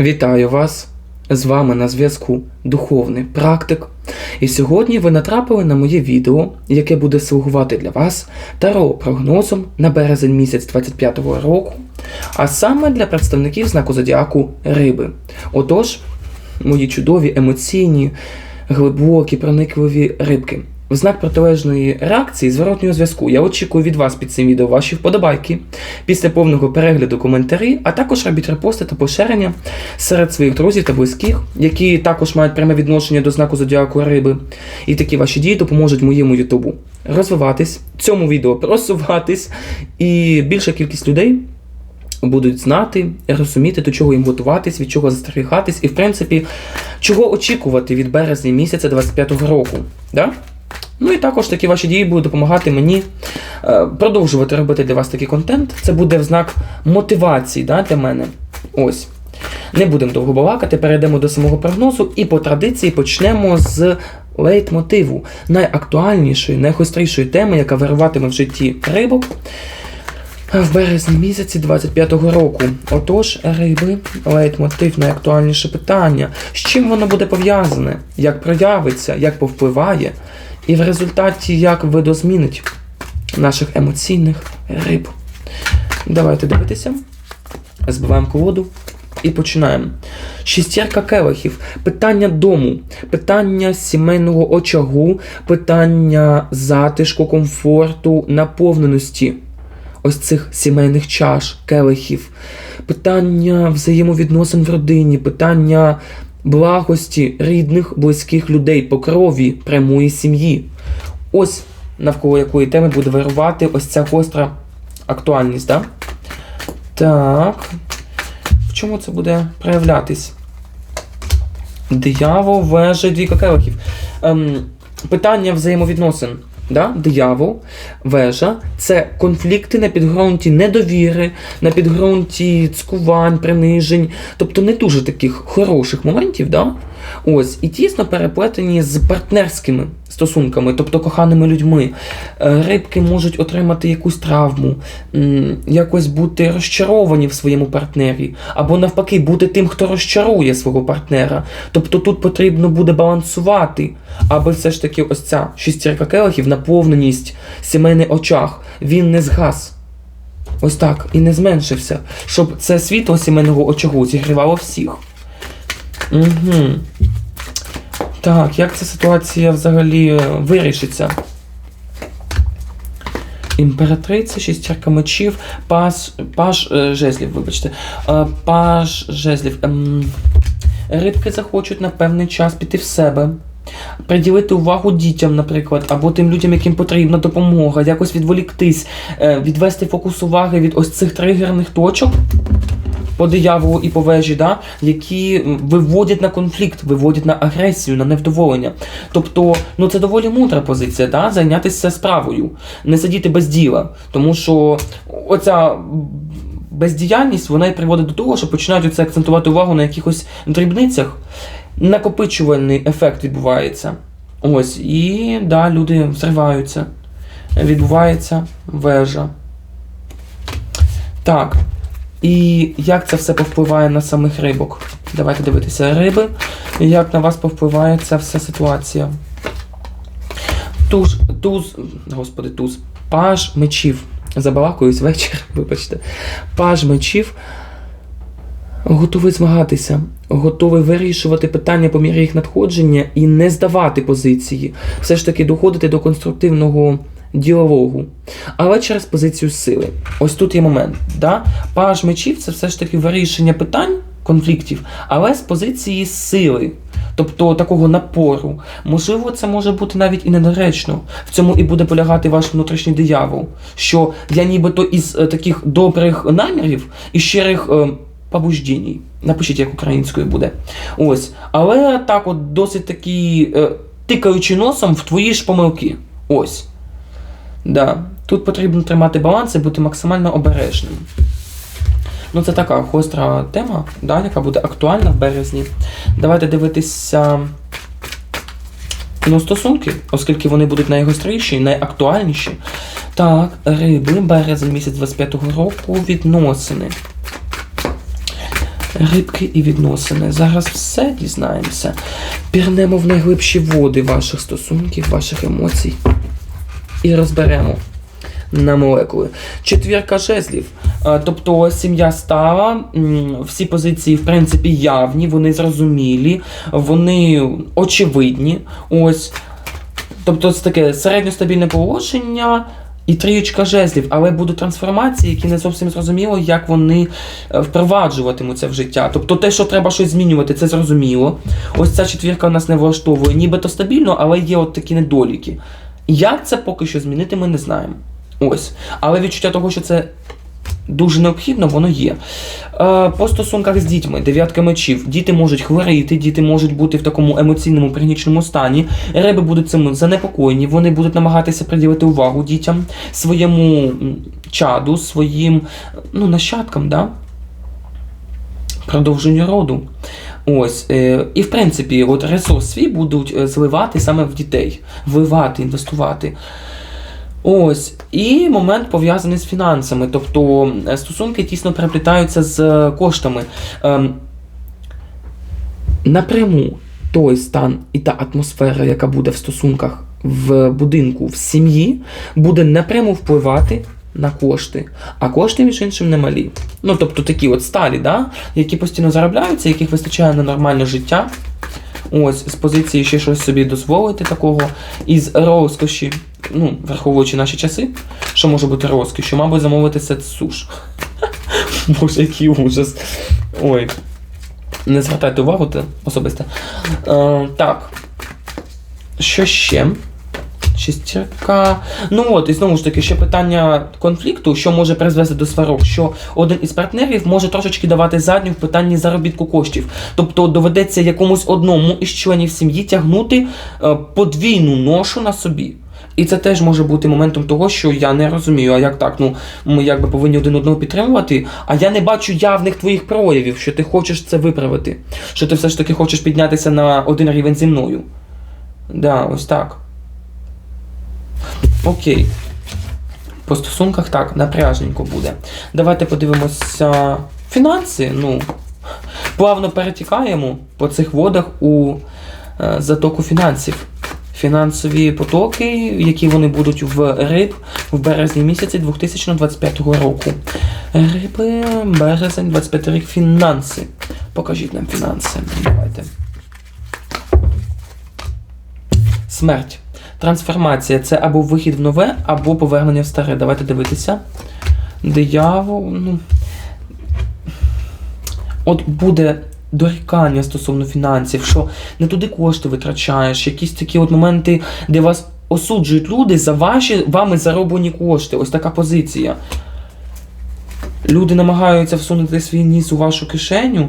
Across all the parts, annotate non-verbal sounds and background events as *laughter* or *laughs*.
Вітаю вас! З вами на зв'язку Духовний Практик. І сьогодні ви натрапили на моє відео, яке буде слугувати для вас таро прогнозом на березень місяць 25-го року, а саме для представників знаку зодіаку Риби. Отож, мої чудові, емоційні, глибокі, проникливі рибки. В знак протилежної реакції зворотнього зв'язку я очікую від вас під цим відео ваші вподобайки, після повного перегляду коментарі, а також робіть репости та поширення серед своїх друзів та близьких, які також мають пряме відношення до знаку зодіаку риби. І такі ваші дії допоможуть моєму Ютубу розвиватись, цьому відео просуватись, і більша кількість людей будуть знати, розуміти, до чого їм готуватись, від чого застерігатись, і в принципі, чого очікувати від березня місяця 25-го року. Да? Ну і також такі ваші дії будуть допомагати мені е, продовжувати робити для вас такий контент. Це буде в знак мотивації да, для мене. Ось. Не будемо довго балакати, перейдемо до самого прогнозу і по традиції почнемо з лейтмотиву найактуальнішої, найгострішої теми, яка вируватиме в житті рибок в березні місяці 25-го року. Отож, риби, лейтмотив, найактуальніше питання. З чим воно буде пов'язане, як проявиться, як повпливає, і в результаті як видозмінить наших емоційних риб. Давайте дивитися. Збиваємо колоду. І починаємо. Шістірка келихів, питання дому, питання сімейного очагу, питання затишку, комфорту, наповненості ось цих сімейних чаш, келихів, питання взаємовідносин в родині, питання благості рідних, близьких людей по крові прямої сім'ї. Ось навколо якої теми буде вирувати ось ця гостра актуальність. Да? Так. В чому це буде проявлятись? Диявол, вежа, двійка келихів. Ем, питання взаємовідносин. Да? Диявол, вежа це конфлікти на підґрунті недовіри, на підґрунті цкувань, принижень, тобто не дуже таких хороших моментів. Да? Ось, і тісно переплетені з партнерськими стосунками, тобто коханими людьми. Е, Рибки можуть отримати якусь травму, якось бути розчаровані в своєму партнері, або навпаки, бути тим, хто розчарує свого партнера. Тобто тут потрібно буде балансувати, аби все ж таки ось ця шістірка келихів, наповненість, сімейний очах, він не згас. Ось так, і не зменшився, щоб це світло сімейного очагу зігрівало всіх. Угу. Так, як ця ситуація взагалі е, вирішиться? Імператриця, шістірка мечів, паж, паж е, жезлів, вибачте. Е, Паж жезлів. Ем, рибки захочуть на певний час піти в себе. Приділити увагу дітям, наприклад, або тим людям, яким потрібна допомога, якось відволіктись, відвести фокус уваги від ось цих тригерних точок по дияволу і по вежі, да, які виводять на конфлікт, виводять на агресію, на невдоволення. Тобто, ну це доволі мудра позиція, да, зайнятися справою, не сидіти без діла. Тому що оця бездіяльність вона і приводить до того, що починають оце акцентувати увагу на якихось дрібницях. Накопичувальний ефект відбувається. Ось, і да, люди зриваються. Відбувається вежа. Так. І як це все повпливає на самих рибок? Давайте дивитися риби. І як на вас повпливає ця вся ситуація? Туз, туз, господи, туз. Паж мечів. Забалакуюсь вечір, *laughs* вибачте. Паж мечів готовий змагатися, готовий вирішувати питання по мірі їх надходження і не здавати позиції. Все ж таки доходити до конструктивного діалогу, але через позицію сили. Ось тут є момент. Да? Паж мечів це все ж таки вирішення питань, конфліктів, але з позиції сили. Тобто такого напору. Можливо, це може бути навіть і недоречно. В цьому і буде полягати ваш внутрішній диявол. Що я нібито із е, таких добрих намірів і щирих е, побуждінь. Напишіть, як українською буде. Ось. Але так, от досить такі е, тикаючи носом в твої ж помилки. Ось. Да. Тут потрібно тримати баланс і бути максимально обережним. Ну, це така гостра тема, да, яка буде актуальна в березні. Давайте дивитися ну, стосунки, оскільки вони будуть найгостріші, найактуальніші. Так, риби, березень місяць 25-го року, відносини. Рибки і відносини. Зараз все дізнаємося. Пірнемо в найглибші води ваших стосунків, ваших емоцій. І розберемо на молекули. Четвірка жезлів. Е, Тобто сім'я стала, всі позиції, в принципі, явні, вони зрозумілі, вони очевидні. Ось. Тобто це таке середньостабільне положення і трієчка жезлів, але будуть трансформації, які не зовсім зрозуміло, як вони е, впроваджуватимуться в життя. Тобто те, що треба щось змінювати, це зрозуміло. Ось ця четвірка у нас не влаштовує, нібито стабільно, але є от такі недоліки. Як це поки що змінити, ми не знаємо. Ось. Але відчуття того, що це дуже необхідно, воно є. Е, по стосунках з дітьми, дев'ятка мечів. Діти можуть хворіти, діти можуть бути в такому емоційному пригніченому стані. Риби будуть цим занепокоєні, вони будуть намагатися приділити увагу дітям, своєму чаду, своїм ну, нащадкам, да? продовженню роду. Ось, е, і в принципі, от ресурс свій будуть е, зливати саме в дітей, вливати, інвестувати. Ось, і момент пов'язаний з фінансами, тобто е, стосунки тісно переплітаються з коштами. Ем, напряму той стан і та атмосфера, яка буде в стосунках в будинку, в сім'ї, буде напряму впливати на кошти. А кошти, між іншим, немалі. Ну, тобто такі от сталі, да? які постійно заробляються, яких вистачає на нормальне життя. Ось, з позиції ще щось собі дозволити такого. Із розкоші, ну, враховуючи наші часи, що може бути розкішю, мабуть, замовити сет суш. *laughs* Боже, який ужас. Ой. Не звертайте увагу, це особисте. Е, так. Що ще? Шістірка. Ну от, і знову ж таки, ще питання конфлікту, що може призвести до сварок, що один із партнерів може трошечки давати задню в питанні заробітку коштів. Тобто доведеться якомусь одному із членів сім'ї тягнути е, подвійну ношу на собі. І це теж може бути моментом того, що я не розумію, а як так? Ну ми якби повинні один одного підтримувати, а я не бачу явних твоїх проявів, що ти хочеш це виправити, що ти все ж таки хочеш піднятися на один рівень зі мною. Да, ось так. Окей. По стосунках так, напряжненько буде. Давайте подивимося фінанси. Ну, плавно перетікаємо по цих водах у е, затоку фінансів. Фінансові потоки, які вони будуть в риб в березні місяці 2025 року. Риби, березень, 25 рік, фінанси. Покажіть нам фінанси. Давайте. Смерть. Трансформація це або вихід в нове, або повернення в старе. Давайте дивитися. Диявол. Ну. От буде дорікання стосовно фінансів, що не туди кошти витрачаєш, якісь такі от моменти, де вас осуджують люди за ваші вами зароблені кошти. Ось така позиція. Люди намагаються всунути свій ніс у вашу кишеню.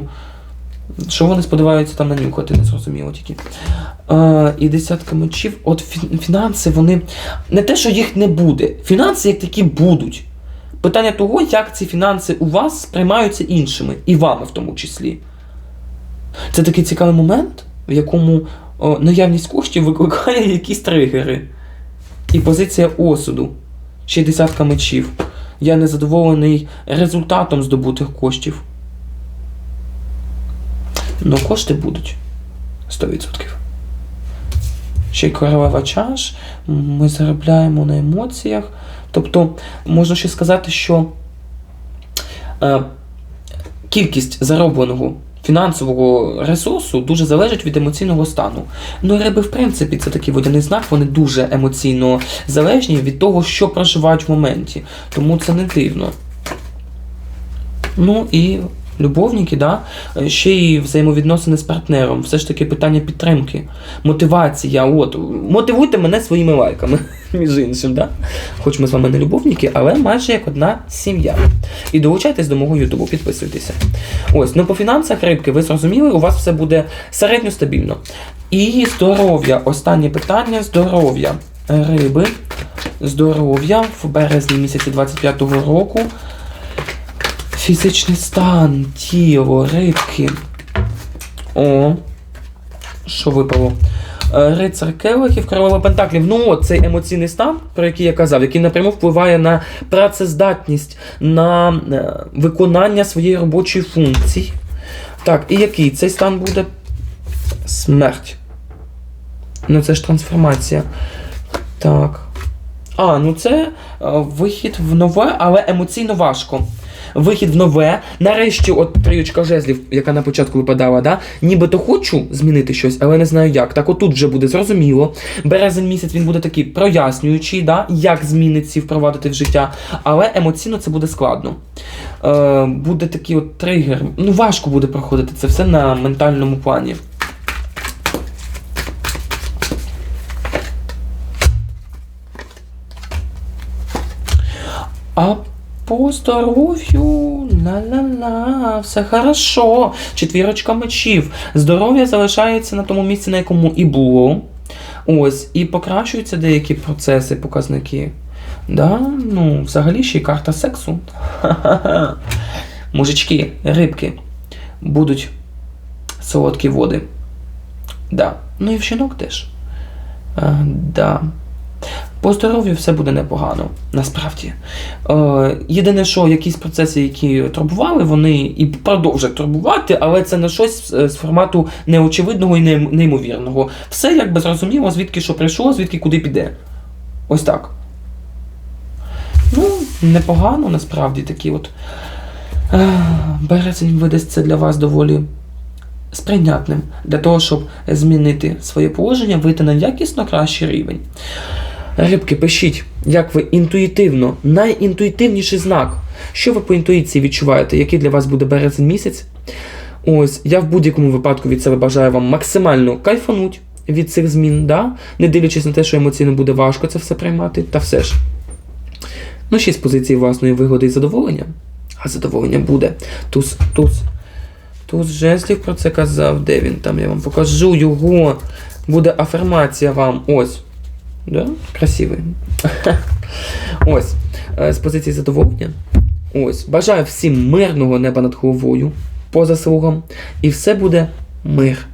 Що вони сподіваються там нанюхати, не зрозуміло тільки. Е, і десятка мечів. От фінанси, вони. Не те, що їх не буде. Фінанси як такі будуть. Питання того, як ці фінанси у вас сприймаються іншими, і вами в тому числі. Це такий цікавий момент, в якому о, наявність коштів викликає якісь тригери. І позиція осуду. Ще десятка мечів. Я незадоволений результатом здобутих коштів. Ну, кошти будуть 100%. Ще й королева чаш. Ми заробляємо на емоціях. Тобто, можна ще сказати, що е, кількість заробленого фінансового ресурсу дуже залежить від емоційного стану. Ну, риби, в принципі, це такий водяний знак, вони дуже емоційно залежні від того, що проживають в моменті. Тому це не дивно. Ну і любовники, да? ще й взаємовідносини з партнером. Все ж таки питання підтримки, мотивація. От, мотивуйте мене своїми лайками, *laughs* між іншим, да? Хоч ми з вами не любовники, але майже як одна сім'я. І долучайтесь до мого ютубу, підписуйтеся. Ось, ну по фінансах рибки, ви зрозуміли, у вас все буде середньо стабільно. І здоров'я. Останнє питання здоров'я. Риби. Здоров'я в березні місяці 25-го року. Фізичний стан, тіло, рибки. О. Що випало? Е, Рицар келихів, королева пентаклів. Ну, от цей емоційний стан, про який я казав, який напряму впливає на працездатність, на е, виконання своєї робочої функції. Так, і який цей стан буде? Смерть. Ну це ж трансформація. Так. А, ну це е, вихід в нове, але емоційно важко. Вихід в нове. Нарешті, от трієчка жезлів, яка на початку випадала, да? нібито хочу змінити щось, але не знаю як. Так отут вже буде зрозуміло. Березень місяць він буде такий прояснюючий, да? як зміни ці впровадити в життя. Але емоційно це буде складно. Е, буде такий от тригер. Ну, важко буде проходити це все на ментальному плані. А по здоров'ю ла-ла-ла, все хорошо. Четвірочка мечів. Здоров'я залишається на тому місці, на якому і було. Ось, і покращуються деякі процеси, показники. Да? Ну, взагалі ще й карта сексу. Ха-ха-ха. Мужички, рибки, будуть солодкі води. Да. Ну і в жінок теж. А, да. По здоров'ю все буде непогано, насправді. Е, єдине, що якісь процеси, які турбували, вони і продовжать турбувати, але це не щось з, з формату неочевидного і неймовірного. Все якби зрозуміло, звідки що прийшло, звідки куди піде. Ось так. Ну, непогано, насправді такі от. Е, Березень видасться для вас доволі сприйнятним для того, щоб змінити своє положення, вийти на якісно кращий рівень. Рибки, пишіть, як ви інтуїтивно, найінтуїтивніший знак. Що ви по інтуїції відчуваєте, який для вас буде березень місяць? Ось, я в будь-якому випадку від себе бажаю вам максимально кайфануть від цих змін, да? не дивлячись на те, що емоційно буде важко це все приймати, та все ж. Ну, з позиції власної вигоди і задоволення. А задоволення буде. Туз, туз. Туз жезлів про це казав. Де він там? Я вам покажу його. Буде афірмація вам. Ось. Да? Красивий. *laughs* Ось. Е, З позиції задоволення. Ось. Бажаю всім мирного неба над головою по заслугам. І все буде мир.